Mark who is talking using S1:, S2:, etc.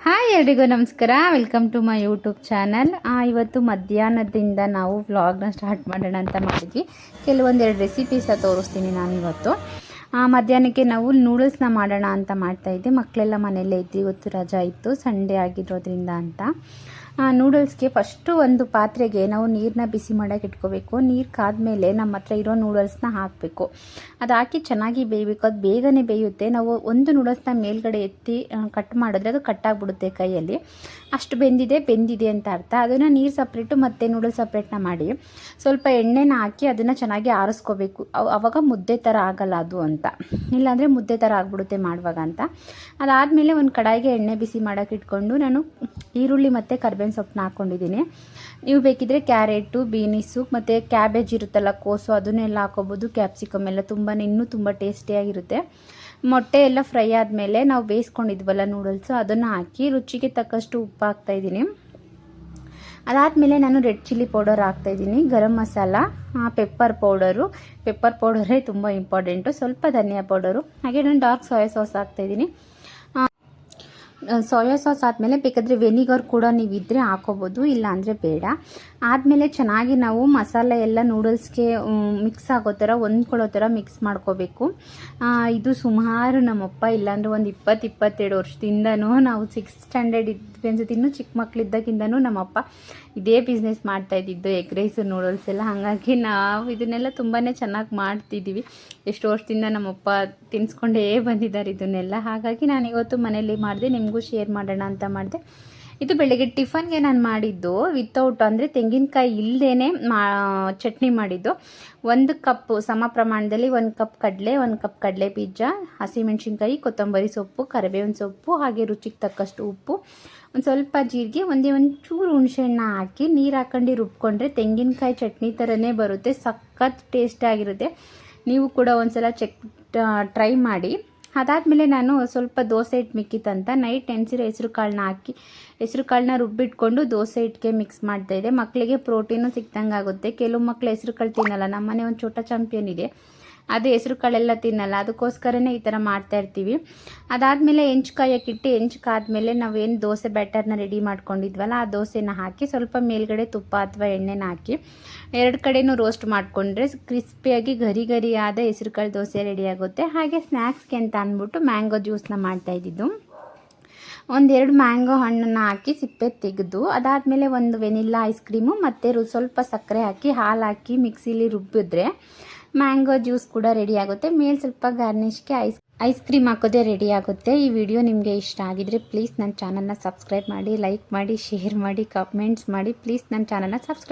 S1: Hi ಎಲ್ರಿಗೂ ನಮಸ್ಕಾರ. Welcome to my YouTube channel ಇವತ್ತು ಮಧ್ಯಾಹ್ನದಿಂದ ನಾವು ವ್ಲಾಗ್ನ ಸ್ಟಾರ್ಟ್ ಮಾಡೋಣ ಅಂತ ಮಾಡಿದ್ವಿ. ಕೆಲವೊಂದೆರಡು ರೆಸಿಪೀಸ ತೋರಿಸ್ತೀನಿ ನಾನು ಇವತ್ತು. ಆ, ಮಧ್ಯಾಹ್ನಕ್ಕೆ ನಾವು ನೂಡಲ್ಸ್ನ ಮಾಡೋಣ ಅಂತ ಮಾಡ್ತಾಯಿದ್ದೆ ಮಕ್ಕಳೆಲ್ಲ ಮನೆಯಲ್ಲೇ ಇದ್ದು ಇವತ್ತು ರಜಾ ಇತ್ತು. ಸಂಡೇ ಆಗಿರೋದ್ರಿಂದ ಅಂತ. ನೂಡಲ್ಸ್ಗೆ ಫಸ್ಟು ಒಂದು ಪಾತ್ರೆಗೆ ನಾವು ನೀರನ್ನ ಬಿಸಿ ಮಾಡೋಕೆ ಇಟ್ಕೋಬೇಕು. ನೀರು ಕಾದ್ಮೇಲೆ ನಮ್ಮ ಹತ್ರ ಇರೋ ನೂಡಲ್ಸ್ನ ಹಾಕಬೇಕು. ಅದು ಹಾಕಿ ಚೆನ್ನಾಗಿ ಬೇಯಬೇಕು. ಅದು ಬೇಗನೆ ಬೇಯುತ್ತೆ. ನಾವು ಒಂದು ನೂಡಲ್ಸ್ನ ಮೇಲ್ಗಡೆ ಎತ್ತಿ ಕಟ್ ಮಾಡಿದ್ರೆ ಅದು ಕಟ್ಟಾಗ್ಬಿಡುತ್ತೆ ಕೈಯಲ್ಲಿ. ಅಷ್ಟು ಬೆಂದಿದೆ ಬೆಂದಿದೆ ಅಂತ ಅರ್ಥ. ಅದನ್ನು ನೀರು ಸಪ್ರೇಟು ಮತ್ತು ನೂಡಲ್ಸ್ ಸಪ್ರೇಟ್ನ ಮಾಡಿ ಸ್ವಲ್ಪ ಎಣ್ಣೆನ ಹಾಕಿ ಅದನ್ನು ಚೆನ್ನಾಗಿ ಆರಿಸ್ಕೋಬೇಕು. ಅವ್- ಅವಾಗ ಮುದ್ದೆ ಥರ ಆಗಲ್ಲ ಅದು ಅಂತ. ಇಲ್ಲಾಂದರೆ ಮುದ್ದೆ ಥರ ಆಗ್ಬಿಡುತ್ತೆ ಮಾಡುವಾಗ ಅಂತ. ಅದಾದಮೇಲೆ ಒಂದು ಕಡಾಯಿಗೆ ಎಣ್ಣೆ ಬಿಸಿ ಮಾಡೋಕೆ ಇಟ್ಕೊಂಡು ನಾನು ಈರುಳ್ಳಿ ಮತ್ತು ಕರ್ಬೇವಿನ ಸೊಪ್ಪನ್ನ ಹಾಕ್ಕೊಂಡಿದ್ದೀನಿ ನೀವು ಬೇಕಿದ್ರೆ ಕ್ಯಾರೆಟು ಬೀನಿಸು ಮತ್ತು ಕ್ಯಾಬೇಜ್ ಇರುತ್ತಲ್ಲ, ಕೋಸು ಅದನ್ನೆಲ್ಲ ಹಾಕೋಬೋದು. ಕ್ಯಾಪ್ಸಿಕಮ್ ಎಲ್ಲ ತುಂಬ ಇನ್ನೂ ತುಂಬ ಟೇಸ್ಟಿಯಾಗಿರುತ್ತೆ. ಮೊಟ್ಟೆ ಎಲ್ಲ ಫ್ರೈ ಆದಮೇಲೆ ನಾವು ಬೇಯಿಸ್ಕೊಂಡಿದ್ವಲ್ಲ ನೂಡಲ್ಸು, ಅದನ್ನು ಹಾಕಿ ರುಚಿಗೆ ತಕ್ಕಷ್ಟು ಉಪ್ಪು ಹಾಕ್ತಾಯಿದ್ದೀನಿ ಅದಾದಮೇಲೆ ನಾನು ರೆಡ್ ಚಿಲ್ಲಿ ಪೌಡರ್ ಹಾಕ್ತಾಯಿದ್ದೀನಿ garam masala pepper powder. Pepper ಪೌಡರೇ ತುಂಬ ಇಂಪಾರ್ಟೆಂಟು. ಸ್ವಲ್ಪ ಧನಿಯಾ ಪೌಡರು. ಹಾಗೆ ನಾನು ಡಾರ್ಕ್ ಸೋಯಾ ಸಾಸ್ ಹಾಕ್ತಾಯಿದ್ದೀನಿ ಸೋಯಾ ಸಾಸ್ ಆದಮೇಲೆ ಬೇಕಾದರೆ ವೆನಿಗರ್ ಕೂಡ ನೀವು ಇದ್ದರೆ ಹಾಕೋಬೋದು ಇಲ್ಲ ಅಂದರೆ ಬೇಡ. ಆದಮೇಲೆ ಚೆನ್ನಾಗಿ ನಾವು ಮಸಾಲೆ ಎಲ್ಲ ನೂಡಲ್ಸ್ಗೆ ಮಿಕ್ಸ್ ಆಗೋ ಥರ, ಹೊಂದ್ಕೊಳ್ಳೋ ಥರ ಮಿಕ್ಸ್ ಮಾಡ್ಕೋಬೇಕು. ಇದು ಸುಮಾರು ನಮ್ಮಪ್ಪ ಇಲ್ಲಾಂದ್ರೆ ಒಂದು ಇಪ್ಪತ್ತು ಇಪ್ಪತ್ತೆರಡು ವರ್ಷದಿಂದನೂ ನಾವು ಸಿಕ್ಸ್ ಸ್ಟ್ಯಾಂಡರ್ಡ್ ಇದ್ವಿ ಅನ್ಸುತ್ತೆ ಇನ್ನೂ ಚಿಕ್ಕ ಮಕ್ಕಳಿದ್ದಾಗಿಂದನೂ ನಮ್ಮಪ್ಪ ಇದೇ ಬಿಸ್ನೆಸ್ ಮಾಡ್ತಾ ಇದ್ದಿದ್ದು ಎಗ್ ರೈಸ್ ನೂಡಲ್ಸ್ ಎಲ್ಲ. ಹಾಗಾಗಿ ನಾವು ಇದನ್ನೆಲ್ಲ ತುಂಬಾ ಚೆನ್ನಾಗಿ ಮಾಡ್ತಿದ್ದೀವಿ. ಎಷ್ಟು ವರ್ಷದಿಂದ ನಮ್ಮಪ್ಪ ತಿನ್ಸ್ಕೊಂಡೇ ಬಂದಿದ್ದಾರೆ ಇದನ್ನೆಲ್ಲ. ಹಾಗಾಗಿ ನಾನು ಇವತ್ತು ಮನೇಲಿ ಮಾಡಿದೆ. ನಿಮಗೂ ಶೇರ್ ಮಾಡೋಣ ಅಂತ ಮಾಡಿದೆ. ಇದು ಬೆಳಗ್ಗೆ ಟಿಫನ್ಗೆ ನಾನು ಮಾಡಿದ್ದು ವಿತೌಟ್ ಅಂದರೆ ತೆಂಗಿನಕಾಯಿ ಇಲ್ಲದೇ ಮಾ, ಚಟ್ನಿ ಮಾಡಿದ್ದು. ಒಂದು ಕಪ್ ಸಮ ಪ್ರಮಾಣದಲ್ಲಿ ಒಂದು ಕಪ್ ಕಡಲೆ, ಒಂದು ಕಪ್ ಕಡಲೆ ಬೀಜ, ಹಸಿಮೆಣಸಿನ್ಕಾಯಿ, ಕೊತ್ತಂಬರಿ ಸೊಪ್ಪು, ಕರಿಬೇವಿನ ಸೊಪ್ಪು ಹಾಗೆ ರುಚಿಗೆ ತಕ್ಕಷ್ಟು ಉಪ್ಪು. ಒಂದು ಸ್ವಲ್ಪ ಜೀರಿಗೆ, ಒಂದೇ ಒಂದು ಚೂರು ಹುಣಸೆಹಣ್ಣ ಹಾಕಿ ನೀರು ಹಾಕೊಂಡು ರುಬ್ಕೊಂಡ್ರೆ ತೆಂಗಿನಕಾಯಿ ಚಟ್ನಿ ಥರನೇ ಬರುತ್ತೆ. ಸಖತ್ ಟೇಸ್ಟಾಗಿರುತ್ತೆ ನೀವು ಕೂಡ ಒಂದ್ಸಲ ಚೆಕ್ ಟ್ರೈ ಮಾಡಿ. ಅದಾದಮೇಲೆ ನಾನು ಸ್ವಲ್ಪ ದೋಸೆ ಹಿಟ್ಟು ಮಿಕ್ಕಿತ್ತಂತ ನೈಟ್ ನೆನೆಸಿರೋ ಹೆಸ್ರು ಕಾಳನ್ನ ಹಾಕಿ ಹೆಸ್ರು ಕಾಳನ್ನ ರುಬ್ಬಿಟ್ಕೊಂಡು ದೋಸೆ ಹಿಟ್ಟಿಗೆ ಮಿಕ್ಸ್ ಮಾಡ್ತಾಯಿದ್ದೆ ಮಕ್ಕಳಿಗೆ ಪ್ರೋಟೀನು ಸಿಕ್ದಂಗೆ ಆಗುತ್ತೆ ಕೆಲವು ಮಕ್ಕಳು ಹೆಸ್ರು ಕಾಳು ತಿನ್ನಲ್ಲ. ನಮ್ಮನೆ ಒಂದು ಚೋಟ ಚಾಂಪಿಯನ್ ಇದೆ. ಅದು ಹೆಸರು ಕಾಳೆಲ್ಲ ತಿನ್ನಲ್ಲ. ಅದಕ್ಕೋಸ್ಕರನೇ ಈ ಥರ ಮಾಡ್ತಾ ಇರ್ತೀವಿ. ಅದಾದಮೇಲೆ ಹೆಂಚು ಕಾಯಕ್ಕಿಟ್ಟು ಹೆಂಚು ಕಾದ್ಮೇಲೆ ನಾವೇನು ದೋಸೆ ಬ್ಯಾಟರ್ನ ರೆಡಿ ಮಾಡ್ಕೊಂಡಿದ್ವಲ್ಲ, ಆ ದೋಸೆನ ಹಾಕಿ ಸ್ವಲ್ಪ ಮೇಲ್ಗಡೆ ತುಪ್ಪ ಅಥವಾ ಎಣ್ಣೆನ ಹಾಕಿ ಎರಡು ಕಡೆನೂ ರೋಸ್ಟ್ ಮಾಡಿಕೊಂಡ್ರೆ ಕ್ರಿಸ್ಪಿಯಾಗಿ ಗರಿ ಗರಿಯಾದ ಹೆಸರು ಕಾಳು ದೋಸೆ ರೆಡಿ ಆಗುತ್ತೆ. ಹಾಗೆ ಸ್ನ್ಯಾಕ್ಸ್ಗೆ ಅಂತ ಅಂದ್ಬಿಟ್ಟು ಮ್ಯಾಂಗೋ ಜ್ಯೂಸ್ನ ಮಾಡ್ತಾ ಇದ್ದಿದ್ದು. ಒಂದೆರಡು ಮ್ಯಾಂಗೋ ಹಣ್ಣನ್ನು ಹಾಕಿ ಸಿಪ್ಪೆ ತೆಗೆದು, ಅದಾದಮೇಲೆ ಒಂದು ವೆನಿಲ್ಲಾ ಐಸ್ ಕ್ರೀಮು ಮತ್ತು ಸ್ವಲ್ಪ ಸಕ್ಕರೆ ಹಾಕಿ ಹಾಲು ಹಾಕಿ ಮಿಕ್ಸಿಲಿ ರುಬ್ಬಿದ್ರೆ ಮ್ಯಾಂಗೋ ಜ್ಯೂಸ್ ಕೂಡ ರೆಡಿ ಆಗುತ್ತೆ. ಮೇಲೆ ಸ್ವಲ್ಪ ಗಾರ್ನಿಷ್ಗೆ ಐಸ್ ಐಸ್ ಕ್ರೀಮ್ ಹಾಕೋದೇ ರೆಡಿ ಆಗುತ್ತೆ. ಈ ವಿಡಿಯೋ ನಿಮಗೆ ಇಷ್ಟ ಆಗಿದ್ರೆ ಪ್ಲೀಸ್ ನನ್ನ ಚಾನಲ್ನ ಸಬ್ಸ್ಕ್ರೈಬ್ ಮಾಡಿ ಲೈಕ್ ಮಾಡಿ ಶೇರ್ ಮಾಡಿ ಕಮೆಂಟ್ಸ್ ಮಾಡಿ ಪ್ಲೀಸ್ ನನ್ನ ಚಾನಲ್ನ ಸಬ್ಸ್ಕ್ರೈಬ್